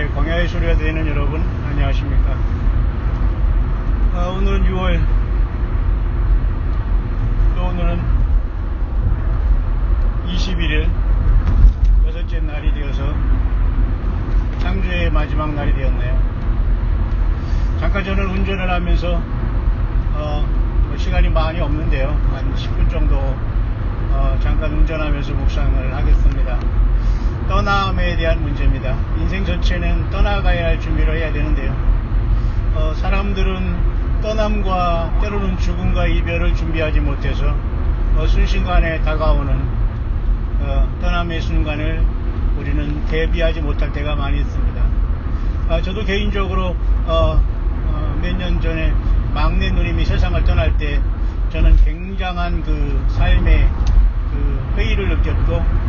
예, 광야의 소리가 되는 여러분 안녕하십니까? 아, 오늘은 6월. 또 오늘은 21일 여섯째 날이 되어서 창조의 마지막 날이 되었네요. 잠깐 저는 운전을 하면서 어, 뭐 시간이 많이 없는데요. 한 10분 정도 어, 잠깐 운전하면서 묵상을 하겠습니다 떠남에 대한 문제입니다. 인생 전체는 떠나가야 할 준비를 해야 되는데요. 어, 사람들은 떠남과 때로는 죽음과 이별을 준비하지 못해서 어, 순식간에 다가오는 어, 떠남의 순간을 우리는 대비하지 못할 때가 많이 있습니다. 아, 저도 개인적으로 어, 몇년 전에 막내 누님이 세상을 떠날 때 저는 굉장한 그 삶의 그 회의를 느꼈고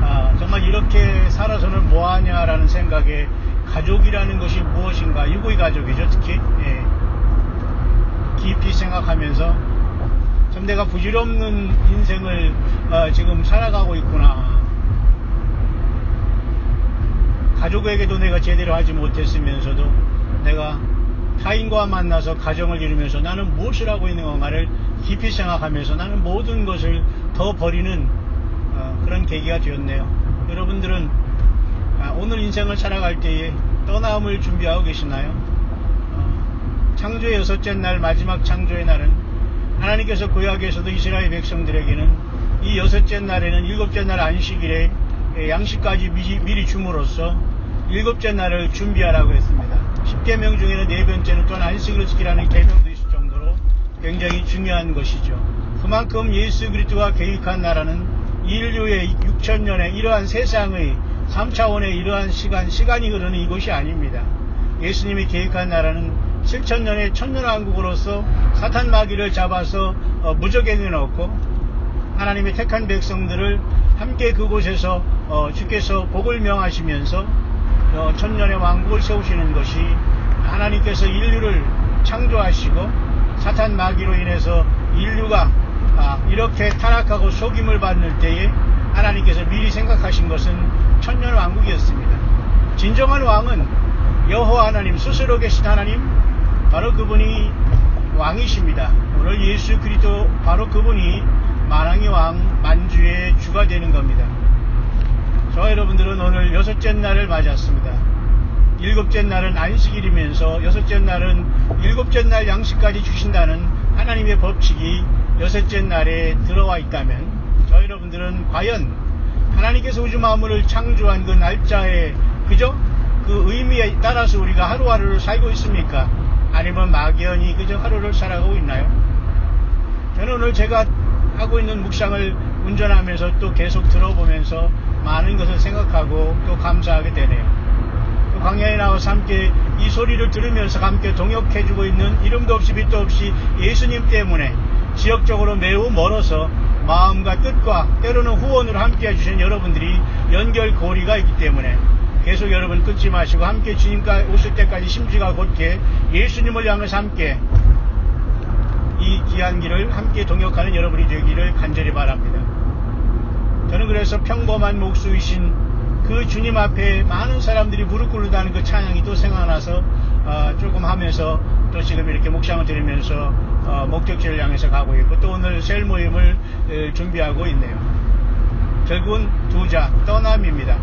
아, 정말 이렇게 살아서는 뭐하냐라는 생각에 가족이라는 것이 무엇인가? 유고의 가족이죠 특히. 예. 깊이 생각하면서. 참 내가 부질없는 인생을 어, 지금 살아가고 있구나. 가족에게도 내가 제대로 하지 못했으면서도 내가 타인과 만나서 가정을 이루면서 나는 무엇을 하고 있는 건가를 깊이 생각하면서 나는 모든 것을 더 버리는 어, 그런 계기가 되었네요. 여러분들은 아, 오늘 인생을 살아갈 때에 떠남을 준비하고 계시나요? 어, 창조의 여섯째 날 마지막 창조의 날은 하나님께서 구약에서도 이스라엘 백성들에게는 이 여섯째 날에는 일곱째 날 안식일에 양식까지 미리, 미리 줌으로써 일곱째 날을 준비하라고 했습니다. 10계명 중에는 네 번째는 또한 안식일을 지키라는 계명도 있을 정도로 굉장히 중요한 것이죠. 그만큼 예수 그리스도가 계획한 나라는 인류의 6천년의 이러한 세상의 3차원의 이러한 시간, 시간이 흐르는 이곳이 아닙니다. 예수님이 계획한 나라는 7천년의 천년왕국으로서 사탄 마귀를 잡아서 어, 무적에게 넣고 하나님의 택한 백성들을 함께 그곳에서 어, 주께서 복을 명하시면서 어, 천년의 왕국을 세우시는 것이 하나님께서 인류를 창조하시고 사탄 마귀로 인해서 인류가 아, 이렇게 타락하고 속임을 받는 때에 하나님께서 미리 생각하신 것은 천년 왕국이었습니다. 진정한 왕은 여호와 하나님 스스로 계신 하나님 바로 그분이 왕이십니다. 오늘 예수 그리스도 바로 그분이 만왕의 왕 만주의 주가 되는 겁니다. 저와 여러분들은 오늘 여섯째 날을 맞았습니다. 일곱째 날은 안식일이면서 여섯째 날은 일곱째 날 양식까지 주신다는 하나님의 법칙이 여섯째 날에 들어와 있다면 저 여러분들은 과연 하나님께서 우주 만물을 창조한 그 날짜에 그저 그 의미에 따라서 우리가 하루하루를 살고 있습니까? 아니면 막연히 그저 하루를 살아가고 있나요? 저는 오늘 제가 하고 있는 묵상을 운전하면서 또 계속 들어보면서 많은 것을 생각하고 또 감사하게 되네요. 또 광야에 나와서 함께 이 소리를 들으면서 함께 동역해주고 있는 이름도 없이 빛도 없이 예수님 때문에 지역적으로 매우 멀어서 마음과 뜻과 때로는 후원을 함께 해주신 여러분들이 연결고리가 있기 때문에 계속 여러분 끊지 마시고 함께 주님과 오실 때까지 심지가 곧게 예수님을 향해서 함께 이 귀한 길을 함께 동역하는 여러분이 되기를 간절히 바랍니다. 저는 그래서 평범한 목수이신 그 주님 앞에 많은 사람들이 무릎 꿇는다는 그 찬양이 또 생각나서 어, 조금 하면서 또 지금 이렇게 묵상을 드리면서 어, 목적지를 향해서 가고 있고 또 오늘 셀 모임을 에, 준비하고 있네요. 결국은 두자 떠남입니다.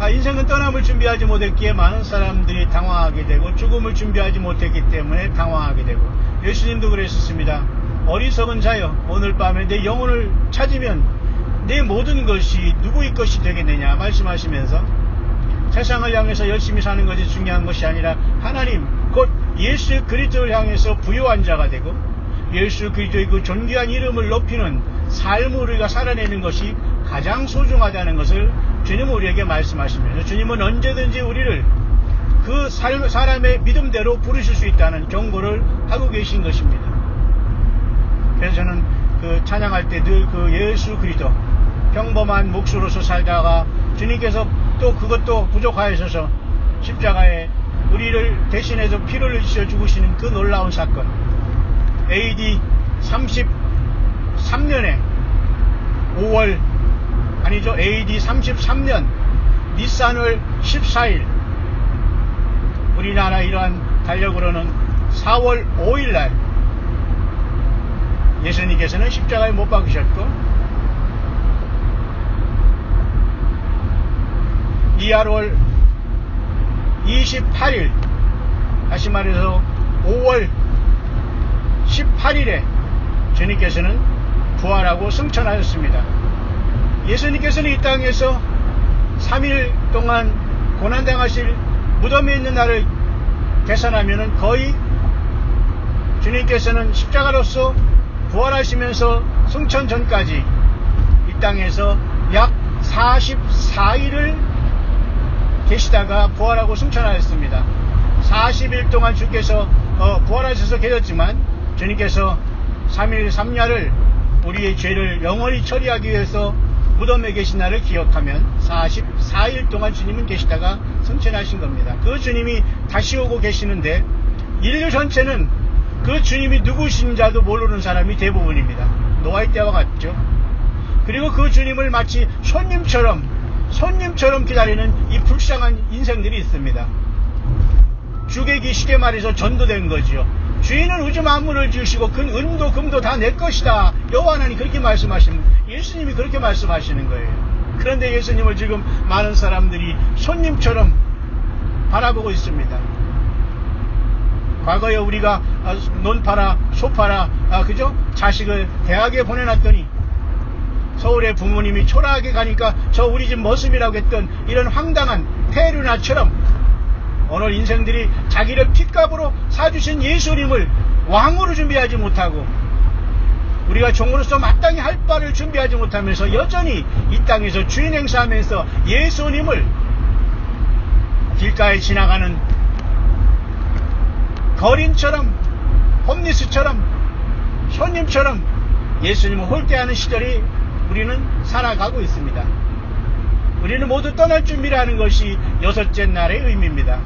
아, 인생은 떠남을 준비하지 못했기에 많은 사람들이 당황하게 되고 죽음을 준비하지 못했기 때문에 당황하게 되고 예수님도 그랬었습니다. 어리석은 자여 오늘 밤에 내 영혼을 찾으면 내 모든 것이 누구의 것이 되겠느냐 말씀하시면서 세상을 향해서 열심히 사는 것이 중요한 것이 아니라 하나님 곧 예수 그리스도를 향해서 부유한 자가 되고 예수 그리스도의 그 존귀한 이름을 높이는 삶을 우리가 살아내는 것이 가장 소중하다는 것을 주님 우리에게 말씀하시면서 주님은 언제든지 우리를 그 삶, 사람의 믿음대로 부르실 수 있다는 경고를 하고 계신 것입니다. 그래서 저는 그 찬양할 때 늘 그 예수 그리스도 평범한 목수로서 살다가 주님께서 또 그것도 부족하여서 십자가에 우리를 대신해서 피를 흘리셔 죽으시는 그 놀라운 사건. AD 33년에 5월 아니죠? AD 33년 니산월 14일 우리나라 이러한 달력으로는 4월 5일 날 예수님께서는 십자가에 못 박으셨고 이하월 28일 다시 말해서 5월 18일에 주님께서는 부활하고 승천하셨습니다. 예수님께서는 이 땅에서 3일 동안 고난당하실 무덤에 있는 날을 계산하면 거의 주님께서는 십자가로서 부활하시면서 승천 전까지 이 땅에서 약 44일을 계시다가 부활하고 승천하였습니다. 40일 동안 주께서 어, 부활하셔서 계셨지만 주님께서 3일 3야를 우리의 죄를 영원히 처리하기 위해서 무덤에 계신 날을 기억하면 44일 동안 주님은 계시다가 승천하신 겁니다. 그 주님이 다시 오고 계시는데 인류 전체는 그 주님이 누구신 자도 모르는 사람이 대부분입니다. 노아의 때와 같죠. 그리고 그 주님을 마치 손님처럼 손님처럼 기다리는 이 불쌍한 인생들이 있습니다. 주객이 쉽게 말해서 전도된 거지요. 주인은 우주 만물을 지으시고 그 은도 금도 다 내 것이다. 여호와 하나님 그렇게 말씀하시는 예수님이 그렇게 말씀하시는 거예요. 그런데 예수님을 지금 많은 사람들이 손님처럼 바라보고 있습니다. 과거에 우리가 아, 논 팔아, 소 팔아, 아, 그죠? 자식을 대학에 보내놨더니 서울에 부모님이 초라하게 가니까 저 우리 집 머슴이라고 했던 이런 황당한 페루나처럼 오늘 인생들이 자기를 핏값으로 사주신 예수님을 왕으로 준비하지 못하고 우리가 종으로서 마땅히 할 바를 준비하지 못하면서 여전히 이 땅에서 주인 행사하면서 예수님을 길가에 지나가는 거린처럼 홈리스처럼 손님처럼 예수님을 홀대하는 시절이 우리는 살아가고 있습니다. 우리는 모두 떠날 준비를 하는 것이 여섯째 날의 의미입니다.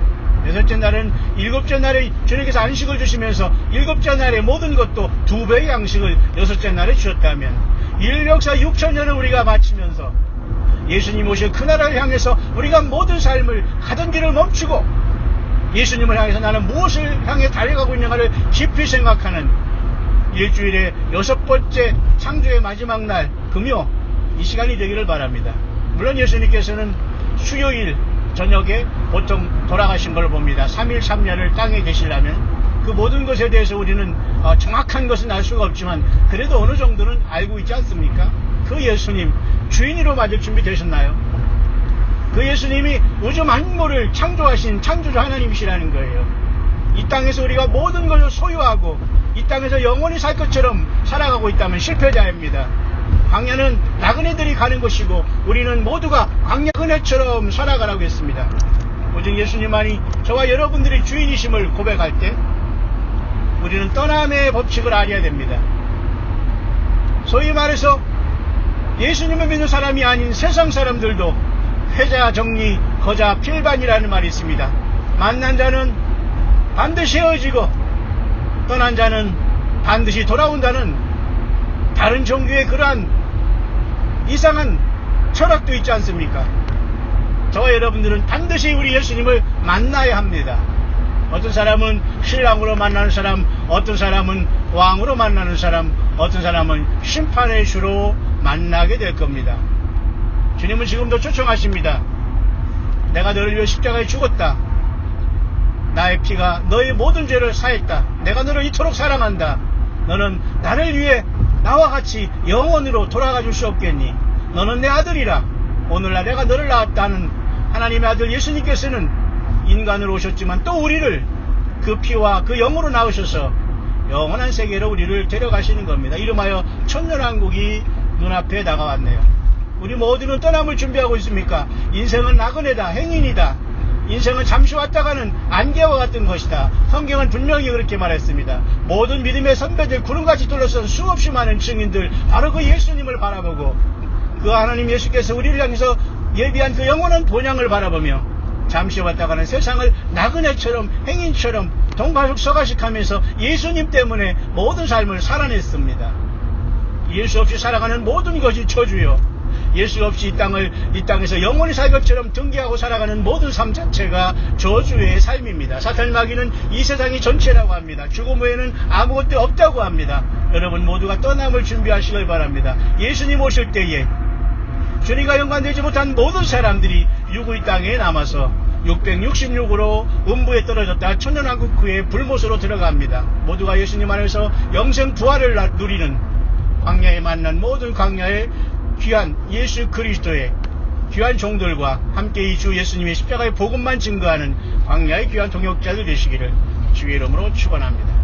여섯째 날은 일곱째 날에 주님께서 안식을 주시면서 일곱째 날에 모든 것도 두 배의 양식을 여섯째 날에 주셨다면 인류 역사 6천년을 우리가 마치면서 예수님 오실 그 나라를 향해서 우리가 모든 삶을 가던 길을 멈추고 예수님을 향해서 나는 무엇을 향해 달려가고 있는가를 깊이 생각하는 일주일의 여섯 번째 창조의 마지막 날 금요 이 시간이 되기를 바랍니다. 물론 예수님께서는 수요일 저녁에 보통 돌아가신 걸 봅니다. 3일 3년을 땅에 계시려면 그 모든 것에 대해서 우리는 어, 정확한 것은 알 수가 없지만 그래도 어느 정도는 알고 있지 않습니까? 그 예수님 주인으로 맞을 준비 되셨나요? 그 예수님이 우주 만물을 창조하신 창조주 하나님이시라는 거예요. 이 땅에서 우리가 모든 것을 소유하고 이 땅에서 영원히 살 것처럼 살아가고 있다면 실패자입니다. 광야는 나그네들이 가는 곳이고 우리는 모두가 광야 그네처럼 살아가라고 했습니다. 오직 예수님만이 저와 여러분들이 주인이심을 고백할 때 우리는 떠남의 법칙을 알아야 됩니다. 소위 말해서 예수님을 믿는 사람이 아닌 세상 사람들도 회자 정리 거자 필반이라는 말이 있습니다. 만난 자는 반드시 헤어지고 떠난 자는 반드시 돌아온다는 다른 종교의 그러한 이상한 철학도 있지 않습니까? 저와 여러분들은 반드시 우리 예수님을 만나야 합니다. 어떤 사람은 신랑으로 만나는 사람, 어떤 사람은 왕으로 만나는 사람, 어떤 사람은 심판의 주로 만나게 될 겁니다. 주님은 지금도 초청하십니다. 내가 너를 위해 십자가에 죽었다. 나의 피가 너의 모든 죄를 사했다. 내가 너를 이토록 사랑한다. 너는 나를 위해 나와 같이 영원으로 돌아가 줄 수 없겠니? 너는 내 아들이라. 오늘날 내가 너를 낳았다는 하나님의 아들 예수님께서는 인간으로 오셨지만 또 우리를 그 피와 그 영으로 낳으셔서 영원한 세계로 우리를 데려가시는 겁니다. 이름하여 천년왕국이 눈앞에 다가왔네요. 우리 모두는 떠남을 준비하고 있습니까? 인생은 나그네다, 행인이다. 인생은 잠시 왔다가는 안개와 같은 것이다. 성경은 분명히 그렇게 말했습니다. 모든 믿음의 선배들, 구름같이 둘러싼 수없이 많은 증인들, 바로 그 예수님을 바라보고 그 하나님 예수께서 우리를 향해서 예비한 그 영원한 본향을 바라보며 잠시 왔다가는 세상을 나그네처럼 행인처럼 동가족 서가식하면서 예수님 때문에 모든 삶을 살아냈습니다. 예수 없이 살아가는 모든 것이 저주요. 예수 없이 이 땅을 이 땅에서 영원히 살 것처럼 등기하고 살아가는 모든 삶 자체가 저주의 삶입니다. 사탄 마귀는 이 세상이 전체라고 합니다. 죽음 외에는 아무것도 없다고 합니다. 여러분 모두가 떠남을 준비하시길 바랍니다. 예수님 오실 때에 주님과 연관되지 못한 모든 사람들이 유구의 땅에 남아서 666으로 음부에 떨어졌다 천년왕국 후에 불못으로 들어갑니다. 모두가 예수님 안에서 영생 부활을 나- 누리는 광야에 만난 모든 광야의 귀한 예수 그리스도의 귀한 종들과 함께 이 주 예수님의 십자가의 복음만 증거하는 광야의 귀한 동역자들 되시기를 주의 이름으로 축원합니다.